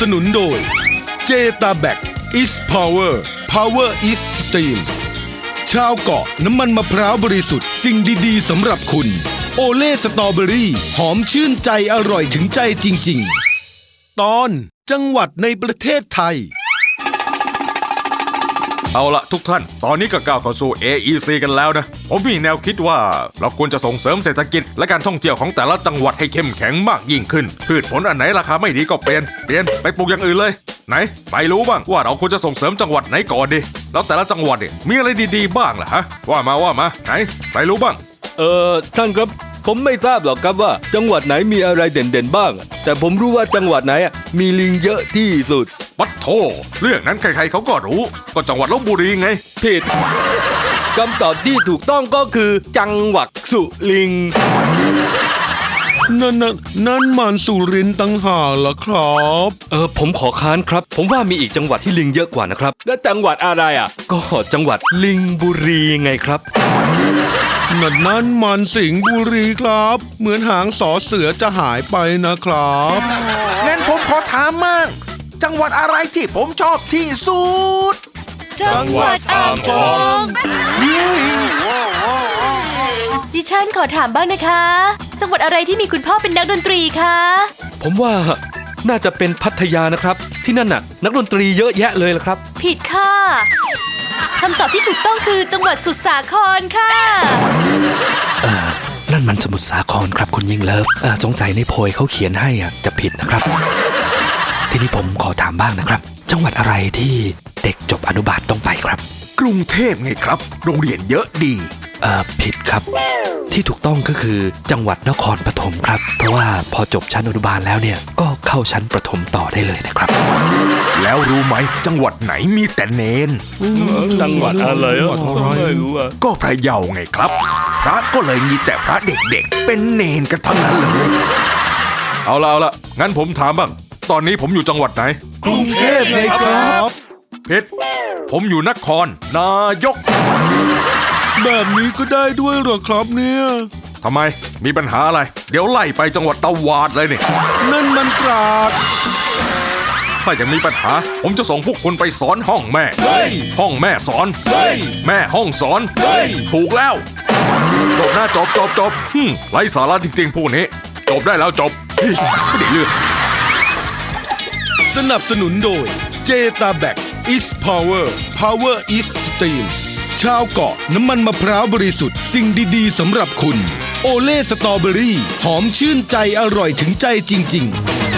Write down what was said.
สนุนโดย เจตาแบก is power power is steam ชาวเกาะน้ำมันมะพร้าวบริสุทธิ์สิ่งดีๆสำหรับคุณ โอเล่สตรอเบอรี่หอมชื่นใจอร่อยถึงใจจริง ๆ ตอนจังหวัดในประเทศไทย เอาละทุกท่าน ตอนนี้ก็ก้าวเข้าสู่ AEC กันแล้วนะ ผมมีแนวคิดว่าเราควรจะส่งเสริมเศรษฐกิจ และการท่องเที่ยวของแต่ละจังหวัดให้เข้มแข็งมากยิ่งขึ้น พืชผลอันไหนราคาไม่ดีก็เปลี่ยน เปลี่ยนไปปลูกอย่างอื่นเลย ไหนไปรู้บ้างว่าเราควรจะส่งเสริมจังหวัดไหนก่อนดี แล้วแต่ละจังหวัดเนี่ยมีอะไรดีๆบ้างล่ะฮะ ว่ามาว่ามา ไหนไปรู้บ้าง เออท่านครับผมไม่ทราบหรอกครับว่า จังหวัดไหนมีอะไรเด่นๆบ้าง แต่ผมรู้ว่าจังหวัดไหนมีลิงเยอะที่สุด ปัดโทเรื่องนั้นใครๆเขาก็รู้ ก็จังหวัดลบบุรีไง ผิดคำตอบที่ถูกต้องก็คือจังหวัดสุรินทร์นั่นนั่นนั่นมันสุรินทร์ตั้งหากล่ะครับ เออผมขอค้านครับ ผมว่ามีอีกจังหวัดที่ลิงเยอะกว่านะครับ และจังหวัดอะไรอะ ก็จังหวัดลิงบุรีไงครับ นั่นนั่นมันสิงห์บุรีครับ เหมือนหางสอเสือจะหายไปนะครับ งั้นผมขอถามมั่ง จังหวัดอะไรที่ผมชอบที่สุด จังหวัดอ่างทองดิฉันขอถามบ้างนะคะ จังหวัดอะไรที่มีคุณพ่อเป็นนักดนตรีคะผมว่าน่าจะเป็นพัทยานะครับ ที่นั่นน่ะ นักดนตรีเยอะแยะเลยละครับ ผิดค่ะคำตอบที่ถูกต้องคือจังหวัดสุสาครค่ะนั่นมันสมุทรสาครครับคุณยิ่งเลิฟเอ่อสงสัยในโพยเขาเขียนให้อะจะผิดนะครับ ทีนี้ผมขอถามบ้างนะครับ จังหวัดอะไรที่เด็กจบอนุบาลต้องไปครับ กรุงเทพไงครับ โรงเรียนเยอะดี เอ่อผิดครับ ที่ถูกต้องก็คือจังหวัดนครปฐมครับ เพราะว่าพอจบชั้นอนุบาลแล้วเนี่ยก็เข้าชั้นประถมต่อได้เลยนะครับ แล้วรู้ไหมจังหวัดไหนมีแต่เนน จังหวัดอะไรอะจังหวัดอะไรไม่รู้อะก็พระเยาไงครับ พระก็เลยมีแต่พระเด็กๆ เป็นเนนกันทั้งนั้นเลย เอาละเอาละงั้นผมถามบ้าง ตอนนี้ผมอยู่จังหวัดไหน กรุงเทพไงครับเพชรผมอยู่นคร นายกแบบนี้ก็ได้ด้วยเหรอครับเนี่ย ทำไมมีปัญหาอะไร เดี๋ยวไล่ไปจังหวัดตะวาดเลยนี่นั่นมันตราด ถ้ายังมีปัญหา ผมจะส่งพวกคุณไปสอนห้องแม่ เฮ้ย ห้องแม่สอน เฮ้ย แม่ห้องสอน เฮ้ย ถูกแล้ว จบนะจบจบจบฮึมไร้สาระจริงๆพวกนี้ จบได้แล้วจบเฮ้ยไม่ได้เรื่อง สนับสนุนโดยเจตาแบก is power power is steam ชาวเกาะน้ำมันมะพร้าวบริสุทธิ์สิ่งดีๆสำหรับคุณ โอเล่สตรอเบอรี่ หอมชื่นใจอร่อยถึงใจจริง ๆ